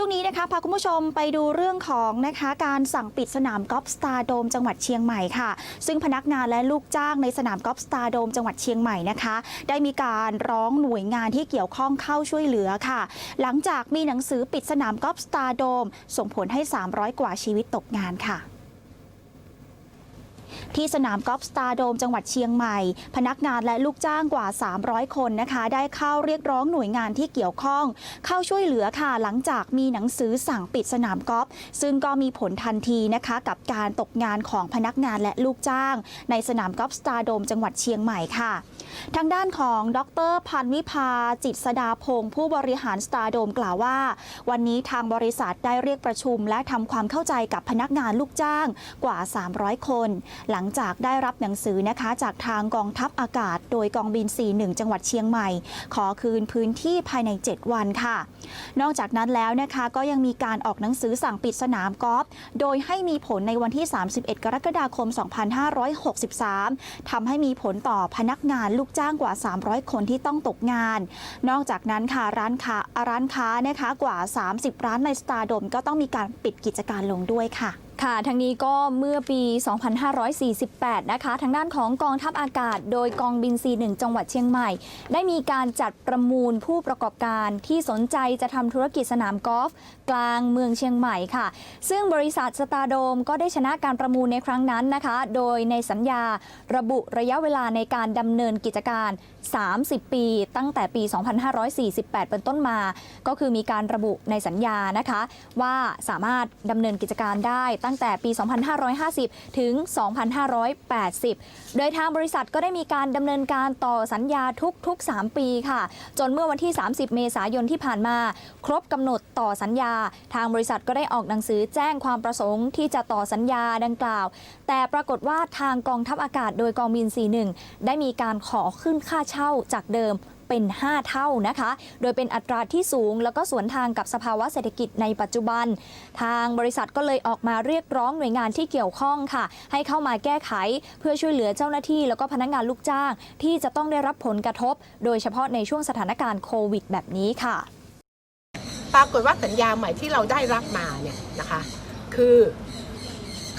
ช่วงนี้นะคะพาคุณผู้ชมไปดูเรื่องของนะคะการสั่งปิดสนามกอล์ฟสตาร์โดมจังหวัดเชียงใหม่ค่ะ ซึ่งพนักงานและลูกจ้างในสนามกอล์ฟสตาร์โดมจังหวัดเชียงใหม่นะคะ ได้มีการร้องหน่วยงานที่เกี่ยวข้องเข้าช่วยเหลือค่ะ หลังจากมีหนังสือปิดสนามกอล์ฟสตาร์โดมส่งผลให้ 300 กว่าชีวิตตกงานค่ะ ที่สนามกอล์ฟสตาร์โดมจังหวัดเชียงใหม่ พนักงานและลูกจ้างกว่า 300 คนนะคะ ได้เข้าเรียกร้องหน่วยงานที่เกี่ยวข้อง เข้าช่วยเหลือค่ะหลังจากมีหนังสือสั่งปิดสนามกอล์ฟซึ่งก็มีผลทันทีนะคะ กับการตกงานของพนักงานและลูกจ้าง ในสนามกอล์ฟสตาร์โดมจังหวัดเชียงใหม่ค่ะ ทางด้านของดรพันวิภาจิตสดาพงศ์ผู้บริหารสตาร์โดมกล่าวว่า วันนี้ทางบริษัทได้เรียกประชุม และทำความเข้าใจกับพนักงานลูกจ้างกว่า 300 คน หลังจากได้รับหนังสือนะคะ จากทางกองทัพอากาศ โดยกองบิน 41 จังหวัดเชียงใหม่ ขอคืนพื้นที่ภายใน 7 วันค่ะ นอกจากนั้นแล้วนะคะก็ยังมีการออกหนังสือสั่งปิดสนามกอล์ฟโดยให้มีผลในวันที่ 31 กรกฎาคม 2563ทำให้มีผลต่อพนักงานลูกจ้างกว่า 300 คนที่ต้องตกงาน นอกจากนั้นค่ะร้านค้าร้านค้านะคะกว่า 30 ร้านในสตาร์ดมก็ต้องมีการปิดกิจการลงด้วยค่ะ ค่ะทั้งนี้ก็เมื่อปี 2548 นะคะ ทางด้านของกองทัพอากาศ โดยกองบิน41จังหวัดเชียงใหม่ ได้มีการจัดประมูลผู้ประกอบการที่สนใจจะทำธุรกิจสนามกอล์ฟกลางเมืองเชียงใหม่ค่ะ ซึ่งบริษัทสตาร์โดมก็ได้ชนะการประมูลในครั้งนั้นนะคะ โดยในสัญญาระบุระยะเวลาในการดำเนินกิจการ 30 ปี ตั้งแต่ปี 2548 เป็นต้นมา ก็คือมีการระบุในสัญญานะคะ ว่าสามารถดำเนินกิจการได้ตั้งแต่ปี 2550 ถึง 2580 โดยทางบริษัทก็ได้มีการดำเนินการต่อสัญญาทุก ๆ 3 ปีค่ะ จนเมื่อวันที่ 30 เมษายนที่ผ่านมา ครบกำหนดต่อสัญญา ทางบริษัทก็ได้ออกหนังสือแจ้งความประสงค์ที่จะต่อสัญญาดังกล่าว แต่ปรากฏว่าทางกองทัพอากาศโดยกองบิน 41 ได้มีการขอขึ้นค่าเช่าจากเดิม เป็น 5 เท่านะคะ โดยเป็นอัตราที่สูง แล้วก็สวนทางกับสภาวะเศรษฐกิจในปัจจุบัน ทางบริษัทก็เลยออกมาเรียกร้องหน่วยงานที่เกี่ยวข้องค่ะ ให้เข้ามาแก้ไขเพื่อช่วยเหลือเจ้าหน้าที่ แล้วก็พนักงานลูกจ้าง ที่จะต้องได้รับผลกระทบ โดยเฉพาะในช่วงสถานการณ์โควิด แบบนี้ค่ะ ปรากฏว่าสัญญาใหม่ที่เราได้รับมาเนี่ยนะคะ คือ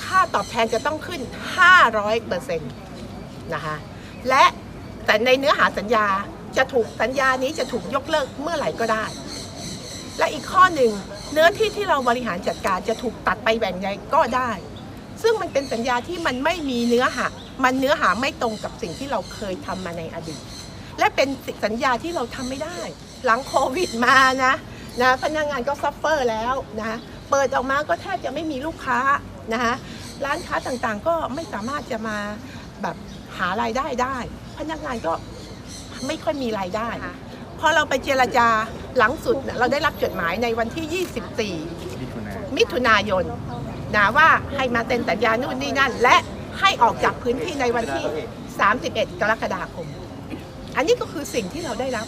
ค่าตอบแทนจะต้องขึ้น 500เปอร์เซ็นต์นะคะ และแต่ในเนื้อหาสัญญา จะถูกสัญญานี้จะถูกยกเลิกเมื่อไหร่ก็ได้ และอีกข้อหนึ่งเนื้อที่ที่เราบริหารจัดการจะถูกตัดไปแบ่งใยก็ได้ ซึ่งมันเป็นสัญญาที่มันไม่มีเนื้อหา มันเนื้อหาไม่ตรงกับสิ่งที่เราเคยทำมาในอดีต และเป็นสัญญาที่เราทำไม่ได้ หลังโควิดมานะนะพนักงานก็ซัฟเฟอร์แล้วนะเปิดออกมาก็แทบจะไม่มีลูกค้านะคะร้านค้าต่างๆก็ไม่สามารถจะมาแบบหารายได้ได้ พนักงานก็ ไม่ค่อยมีรายได้พอเราไปเจรจาหลังสุดเนี่ยเราได้รับจดหมายในวันที่ 24 มิถุนายนนะว่าให้มาเซ็นสัญญานู่นนี่นั่น และให้ออกจากพื้นที่ในวันที่ 31 กรกฎาคม อันนี้ก็คือสิ่งที่เราได้รับ